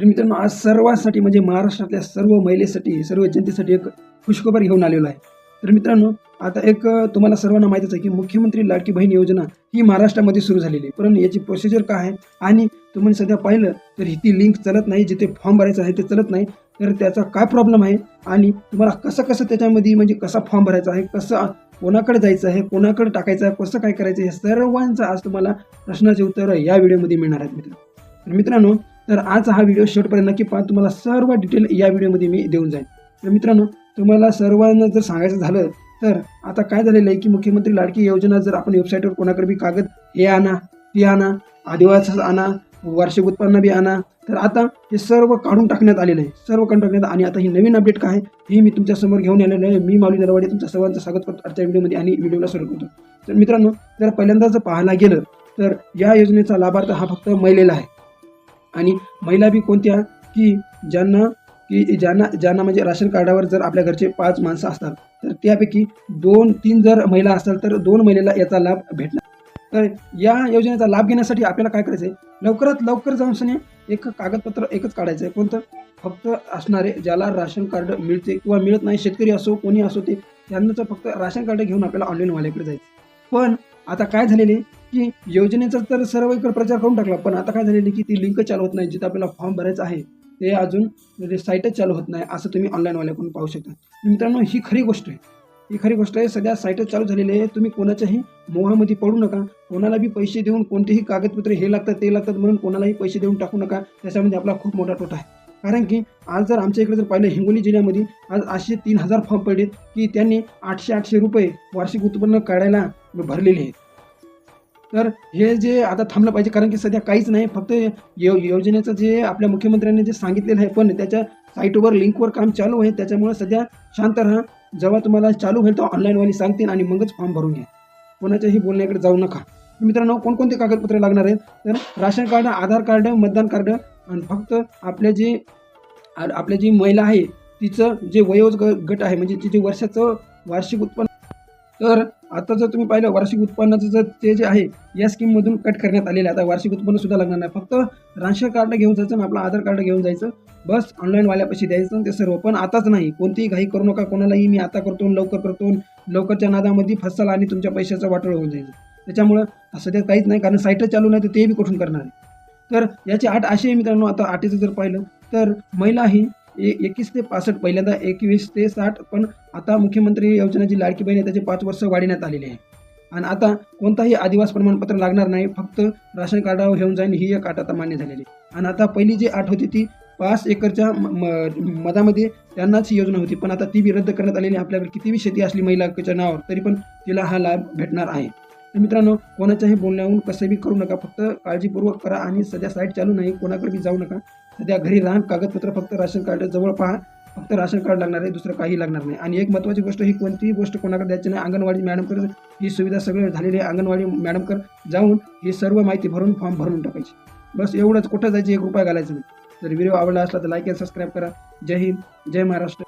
तर मित्रांनो आज सर्वांसाठी म्हणजे महाराष्ट्रातल्या सर्व महिलेसाठी सर्व जनतेसाठी एक खुशखबर घेऊन आलेलो आहे. तर मित्रांनो आता एक तुम्हाला सर्वांना माहितीच आहे की मुख्यमंत्री लाडकी बहीण योजना ही महाराष्ट्रामध्ये सुरू झालेली आहे. परंतु याची प्रोसिजर काय आहे? आणि तुम्ही सध्या पाहिलं तर ही ती लिंक चलत नाही जिथे फॉर्म भरायचा आहे ते चलत नाही. तर त्याचा काय प्रॉब्लेम आहे? आणि तुम्हाला कसं कसं त्याच्यामध्ये म्हणजे कसा फॉर्म भरायचा आहे? कसं कोणाकडे जायचं आहे? कोणाकडे टाकायचं आहे? कसं काय करायचं आहे? हे सर्वांचं आज तुम्हाला प्रश्नाचे उत्तर या व्हिडिओमध्ये मिळणार आहेत मित्र तर मित्रांनो तर आज हा व्हिडिओ शेवटपर्यंत नक्की पहा. तुम्हाला सर्व डिटेल या व्हिडिओमध्ये मी देऊन जाईन. तर मित्रांनो तुम्हाला सर्वांना जर सांगायचं झालं तर आता काय झालेलं आहे की मुख्यमंत्री लाडकी योजना जर आपण वेबसाईटवर कोणाकडे बी कागद हे आणा ती आणा आदिवासी आणा वार्षिक उत्पन्न बी आणा तर आता हे सर्व काढून टाकण्यात आलेलं आहे. सर्व काढून टाकण्यात आणि आता ही नवीन अपडेट काय आहे हे मी तुमच्यासमोर घेऊन आलेलं आहे. मी माऊली नरवाडे तुमच्या सर्वांचं स्वागत करतो आजच्या व्हिडिओमध्ये आणि व्हिडिओला सुरू करतो. तर मित्रांनो जर पहिल्यांदा जर पाहायला गेलं तर या योजनेचा लाभार्थ हा फक्त महिलेला आहे. आणि महिला बी कोणत्या की ज्यांना की ज्यांना ज्यांना म्हणजे राशन कार्डावर जर आपल्या घरचे पाच माणसं असतात तर त्यापैकी दोन तीन जर महिला असतात तर दोन महिलेला याचा लाभ भेटणार. तर या योजनेचा लाभ घेण्यासाठी आपल्याला काय करायचं आहे लवकरात लवकर जाऊन सने एक कागदपत्र एकच काढायचं आहे कोणतं? फक्त असणारे ज्याला राशन कार्ड मिळते किंवा मिळत नाही शेतकरी असो कोणी असो ते त्यांनाच फक्त राशन कार्ड घेऊन आपल्याला ऑनलाईन वाल्याकडे जायचं पण आता काय झालेले? की योजनेचा तर सर्व इकडे प्रचार करून टाकला पण आता काय झालेलं की ती लिंक चालू होत नाही जिथं आपल्याला फॉर्म भरायचा आहे ते अजून म्हणजे साईटच चालू होत नाही असं तुम्ही ऑनलाईनवाल्याकडून पाहू शकता. मित्रांनो ही खरी गोष्ट आहे. ही खरी गोष्ट आहे सध्या साईटच चालू झालेली आहे तुम्ही कोणाच्याही मोहामध्ये पडू नका कोणाला बी पैसे देऊन कोणतेही कागदपत्रे हे लागतात ते लागतात म्हणून कोणालाही पैसे देऊन टाकू नका त्याच्यामध्ये आपला खूप मोठा तोटा आहे. कारण की आज जर आमच्या इकडे जर पाहिलं हिंगोली जिल्ह्यामध्ये आज आठशे तीन हजार फॉर्म पडलेत की त्यांनी आठशे आठशे रुपये वार्षिक उत्पन्न काढायला भरलेले आहेत. तर हे जे आता थांबलं पाहिजे कारण की सध्या काहीच नाही फक्त यो योजनेचं जे आपल्या मुख्यमंत्र्यांनी जे सांगितलेलं आहे पण त्याच्या साईटवर लिंकवर काम चालू आहे त्याच्यामुळे सध्या शांत राहा. जेव्हा तुम्हाला चालू होईल तेव्हा ऑनलाईनवाली सांगतील आणि मगच फॉर्म भरून घ्या. कोणाच्याही बोलण्याकडे जाऊ नका. मित्रांनो कोणकोणते कागदपत्रे लागणार आहेत? तर राशन कार्ड आधार कार्ड मतदान कार्ड आणि फक्त आपल्या जे आ- आपल्या जी महिला आहे तिचं जे वयोज गट आहे म्हणजे तिचे वर्षाचं वार्षिक उत्पन्न. तर आता जर तुम्ही पाहिलं वार्षिक उत्पन्नाचं जर ते जे आहे या स्कीममधून कट करण्यात आलेलं आहे. आता वार्षिक उत्पन्न सुद्धा लागणार नाही. फक्त राशन कार्ड घेऊन जायचं आणि आपलं आधार कार्ड घेऊन जायचं. बस ऑनलाईनवाल्यापाशी द्यायचं आणि ते सर्व. पण आताच नाही. कोणतीही घाई करू नका. कोणालाही मी आता करतो लवकर करतो लवकरच्या नादामध्ये फसाल आणि तुमच्या पैशाचा वाटोळ होऊन जायचं त्याच्यामुळं सध्या काहीच नाही. कारण साईटच चालू नाही तर ते बी कुठून करणार आहे? तर याचे आठ असे आहे मित्रांनो. आता आठेचं जर पाहिलं तर महिला ही ए एकवीस ते पासष्ट पहिल्यांदा एकवीस ते साठ पण आता मुख्यमंत्री योजना जी लाडकी बहीण आहे त्याचे पाच वर्ष वाढवण्यात आलेले आहे. आणि आता कोणताही आदिवास प्रमाणपत्र लागणार नाही फक्त राशन कार्डावर घेऊन जाईन ही एक अट आता मान्य झालेली आणि आता पहिली जी आठ होती ती पाच एकरच्या म- मधामध्ये त्यांनाच ही योजना होती पण आता ती बी रद्द करण्यात आलेली आहे. आपल्याकडे कितीही शेती असली महिलाच्या नावावर तरी पण तिला हा लाभ भेटणार आहे. तर मित्रांनो कोणाच्याही बोलण्याहून कसं बी करू नका फक्त काळजीपूर्वक करा आणि सध्या साईट चालू नाही कोणाकडे बी जाऊ नका. सध्या घरी राहून कागदपत्र फक्त राशन कार्ड जवळ पहा. फक्त राशन कार्ड लागणार आहे दुसरं काही लागणार नाही. आणि एक महत्त्वाची गोष्ट ही कोणतीही गोष्ट कोणाकडे द्यायची नाही. अंगणवाडी मॅडमकडे ही सुविधा सगळे झालेली आहे. अंगणवाडी मॅडमकर जाऊन ही सर्व माहिती भरून फॉर्म भरून टाकायची. बस एवढंच. कुठं जायची? एक रुपया घालायचं नाही. जर व्हिडिओ आवडला असला तर लाईक अँड सबस्क्राईब करा. जय हिंद. जय महाराष्ट्र.